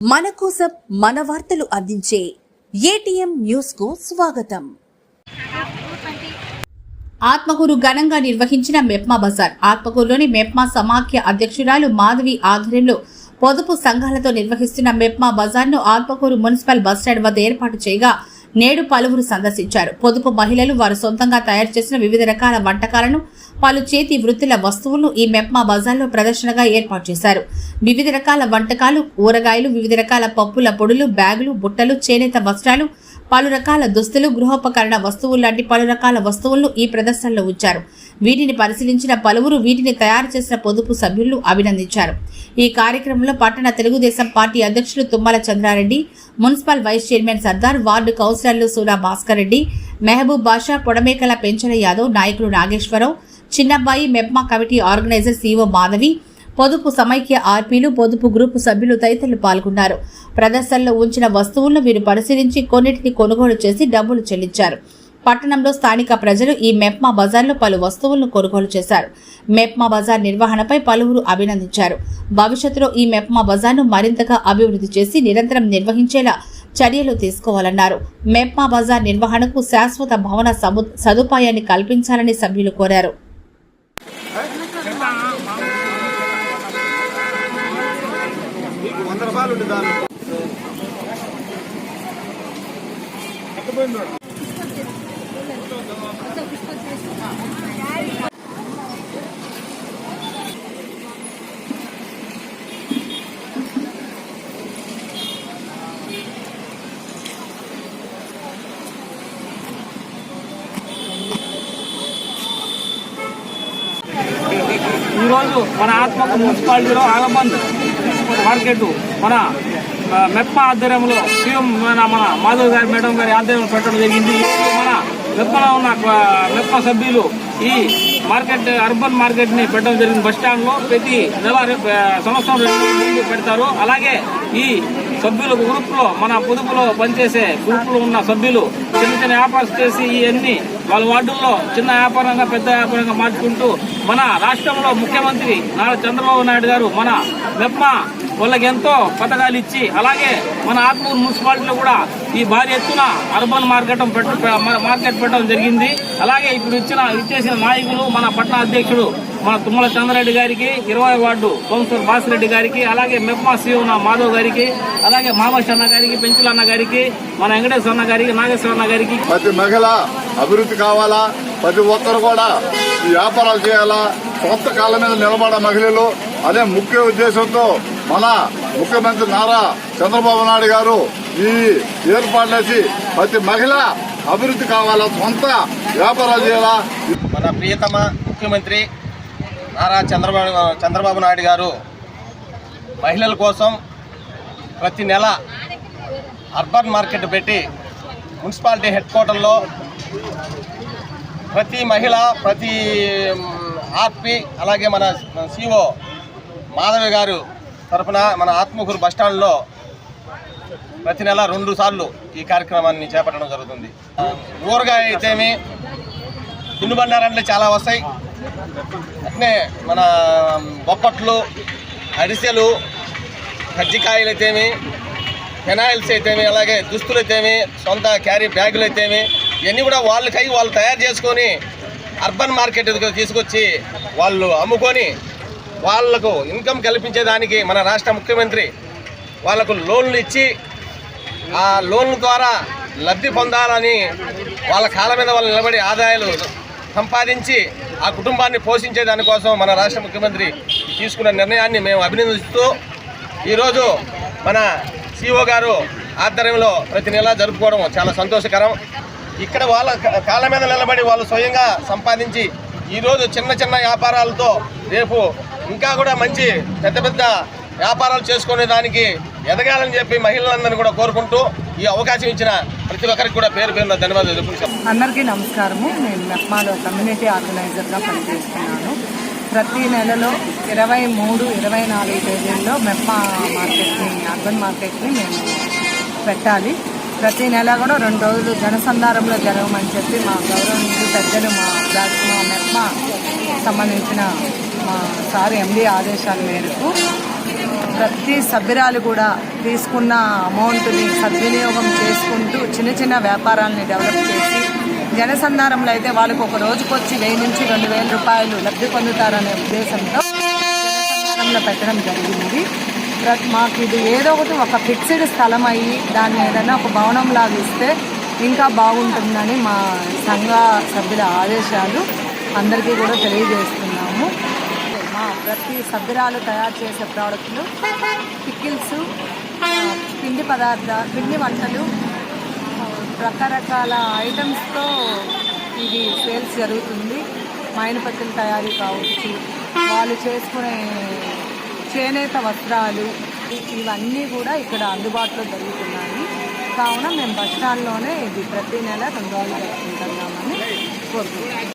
మన కోసం మన వార్తలు అందించే ఏటీఎం న్యూస్కు స్వాగతం. ఆత్మకూరు ఘనంగా నిర్వహించిన మెప్మా బజార్ ఆత్మకూరులోని మెప్మా సమాఖ్య అధ్యక్షురాలు మాధవి ఆధ్వర్యంలో పొదుపు సంఘాలతో నిర్వహిస్తున్న మెప్మా బజార్ను ఆత్మకూరు మున్సిపల్ బస్టాండ్ వద్ద ఏర్పాటు చేయగా నేడు పలువురు సందర్శించారు. పొదుపు మహిళలు వారు సొంతంగా తయారు చేసిన వివిధ రకాల వంటకాలను పలు చేతి వృత్తుల వస్తువులను ఈ మెప్మా బజార్లో ప్రదర్శనగా ఏర్పాటు చేశారు. వివిధ రకాల వంటకాలు కూరగాయలు వివిధ రకాల పప్పుల పొడులు బ్యాగులు బుట్టలు చేనేత వస్త్రాలు పలు రకాల దుస్తులు గృహోపకరణ వస్తువులు లాంటి పలు రకాల వస్తువులను ఈ ప్రదర్శనలో ఉంచారు. వీటిని పరిశీలించిన పలువురు వీటిని తయారు చేసిన పొదుపు సభ్యులు అభినందించారు. ఈ కార్యక్రమంలో పట్టణ తెలుగుదేశం పార్టీ అధ్యక్షులు Tummala Chandra Reddy municipal vice chairman Sardar ward కౌన్సిలర్లు సూరా భాస్కర్ రెడ్డి మెహబూబ్ బాషా పొడమేకల పెంచల యాదవ్ నాయకులు Nageswara Rao Chinnabbayi MEPMA committee organiser CO Madhavi పొదుపు సమైక్య ఆర్పీలు పొదుపు గ్రూపు సభ్యులు తదితరులు పాల్గొన్నారు. ప్రదర్శనలో ఉంచిన వస్తువులను వీరు పరిశీలించి కొన్నిటిని కొనుగోలు చేసి డబ్బులు చెల్లించారు. పట్టణంలో స్థానిక ప్రజలు ఈ మెప్మా బజార్లో పలు వస్తువులను కొనుగోలు చేశారు. మెప్మా బజార్ నిర్వహణపై పలువురు అభినందించారు. భవిష్యత్తులో ఈ మెప్మా బజార్ను మరింతగా అభివృద్ధి చేసి నిరంతరం నిర్వహించేలా చర్యలు తీసుకోవాలన్నారు. మెప్మా బజార్ నిర్వహణకు శాశ్వత భవన సదుపాయాన్ని కల్పించాలని సభ్యులు కోరారు. వంద రూపాయలు ఈరోజు మన ఆత్మకు మున్సిపాలిటీలో ఆగమంత్ మార్కెట్ మన మెప్ప ఆధ్వర్యంలో సీఎం మన మన మాధవ్ గారి మేడం గారి ఆధ్వర్యంలో పెట్టడం జరిగింది. మన మెప్పలో ఉన్న మెప్ప సభ్యులు ఈ మార్కెట్ అర్బన్ మార్కెట్ని పెట్టడం జరిగింది. బస్ స్టాండ్లో ప్రతి నెల సంవత్సరం రెండు పెడతారు. అలాగే ఈ సభ్యులు గ్రూప్లో మన పొదుపులో పనిచేసే గ్రూప్లో ఉన్న సభ్యులు చిన్న చిన్న వ్యాపారం చేసి ఇవన్నీ వాళ్ళ వార్డుల్లో చిన్న వ్యాపారంగా పెద్ద వ్యాపారంగా మార్చుకుంటూ మన రాష్ట్రంలో ముఖ్యమంత్రి నారా చంద్రబాబు నాయుడు గారు మన మెప్ప వాళ్ళకి ఎంతో పథకాలు ఇచ్చి అలాగే మన ఆత్మూరు మున్సిపాలిటీలో కూడా ఈ భారీ ఎత్తున అర్బన్ మార్కెట్ మార్కెట్ పెట్టడం జరిగింది. అలాగే ఇప్పుడు ఇచ్చిన ఇచ్చేసిన నాయకులు మన పట్టణ అధ్యక్షుడు మన తుమ్మల చంద్రరెడ్డి గారికి ఇరవై వార్డు కౌన్సిలర్ బాసిరెడ్డి గారికి అలాగే మెప్మా సీఓన మాధవ్ గారికి అలాగే మామష్ అన్న గారికి పెంచులన్న గారికి మన వెంకటేశ్వర అన్న గారికి నాగేశ్వర అన్న గారికి. ప్రతి మహిళ అభివృద్ధి కావాలా? ప్రతి ఒక్కరు కూడా వ్యాపారాలు చేయాలా? సొంత కాళ్ళ మీద నిలబడ మహిళలు. అదే ముఖ్య ఉద్దేశంతో మన ముఖ్యమంత్రి నారా చంద్రబాబు నాయుడు గారు ఈ ఏర్పాటు చేసి ప్రతి మహిళ అభివృద్ధి కావాలా సొంత వ్యాపారాలు చేయాలా? మన ప్రియతమ ముఖ్యమంత్రి నారా చంద్రబాబు చంద్రబాబు నాయుడు గారు మహిళల కోసం ప్రతి నెల అర్బన్ మార్కెట్ పెట్టి మున్సిపాలిటీ హెడ్ క్వార్టర్లో ప్రతి మహిళ ప్రతి ఆర్పి అలాగే మన సిఓ మాధవి గారు తరఫున మన ఆత్మకూరు బస్టాండ్లో ప్రతి నెల రెండు సార్లు ఈ కార్యక్రమాన్ని చేపట్టడం జరుగుతుంది. ఊరగాయ అయితేమి తినుబండారంటే చాలా వస్తాయి. అట్నే మన బొప్పట్లు అరిసెలు కజ్జికాయలు అయితేమి ఫెనాయిల్స్ అయితేమి అలాగే దుస్తులు అయితేమి సొంత క్యారీ బ్యాగులు అయితేమి ఇవన్నీ కూడా వాళ్ళకై వాళ్ళు తయారు చేసుకొని అర్బన్ మార్కెట్ తీసుకొచ్చి వాళ్ళు అమ్ముకొని వాళ్ళకు ఇన్కమ్ కల్పించేదానికి మన రాష్ట్ర ముఖ్యమంత్రి వాళ్ళకు లోన్లు ఇచ్చి ఆ లోన్ల ద్వారా లబ్ధి పొందాలని వాళ్ళ కాళ్ళ మీద వాళ్ళు నిలబడి ఆదాయాలు సంపాదించి ఆ కుటుంబాన్ని పోషించే దానికోసం మన రాష్ట్ర ముఖ్యమంత్రి తీసుకున్న నిర్ణయాన్ని మేము అభినందిస్తూ ఈరోజు మన సిఓ గారు ఆధ్వర్యంలో ప్రతి నెల జరుపుకోవడం చాలా సంతోషకరం. ఇక్కడ వాళ్ళ కాళ్ళ మీద నిలబడి వాళ్ళు స్వయంగా సంపాదించి ఈరోజు చిన్న చిన్న వ్యాపారాలతో రేపు ఇంకా కూడా మంచి పెద్ద పెద్ద వ్యాపారాలు చేసుకునే దానికి ఎదగాలని చెప్పి మహిళలందరినీ కూడా కోరుకుంటూ ఈ అవకాశం ఇచ్చిన ప్రతి ఒక్కరికి కూడా పేరు పేరున ధన్యవాదాలు అందరికీ నమస్కారము. నేను మెప్మాలో కమ్యూనిటీ ఆర్గనైజర్గా పనిచేస్తున్నాను. ప్రతి నెలలో ఇరవై మూడు ఇరవై నాలుగు తేదీల్లో మెప్మా మార్కెట్ని అర్బన్ మార్కెట్ని మేము పెట్టాలి. ప్రతి నెల కూడా రెండు రోజులు జనసంధారంలో జరగమని చెప్పి మా గౌరవనీయులు పెద్దలు మా బ్లాక్ మా మెప్మా సంబంధించిన మా సార్ ఎండి ఆదేశాల మేరకు ప్రతి సభ్యురాలు కూడా తీసుకున్న అమౌంట్ని సద్వినియోగం చేసుకుంటూ చిన్న చిన్న వ్యాపారాలని డెవలప్ చేసి జనసంధానంలో అయితే వాళ్ళకు ఒక రోజుకు వచ్చి వెయ్యి నుంచి రెండు వేల రూపాయలు లబ్ధి పొందుతారనే ఉద్దేశంతో జనసంధానంలో పెట్టడం జరిగింది. మాకు ఇది ఏదో ఒకటి ఒక ఫిక్స్డ్ స్థలం అయ్యి దాన్ని ఏదైనా ఒక భవనం లాగా ఇస్తే ఇంకా బాగుంటుందని మా సంఘ సభ్యుల ఆదేశాలు అందరికీ కూడా తెలియజేస్తున్నాము. మా ప్రతి సభ్యురాలు తయారు చేసే ప్రోడక్ట్లు పికిల్స్ పిండి పదార్థ పిండి వంటలు రకరకాల ఐటమ్స్తో ఇది సేల్స్ జరుగుతుంది. మైనపత్తుల తయారీ కావచ్చు వాళ్ళు చేసుకునే చేనేత వస్త్రాలు ఇవన్నీ కూడా ఇక్కడ అందుబాటులో జరుగుతున్నాయి కావున మేము బస్ స్టాండ్లోనే ఇది ప్రతి నెల రెండు రోజులు జరుపుకుంటున్నామని కోరుకుంటున్నాం.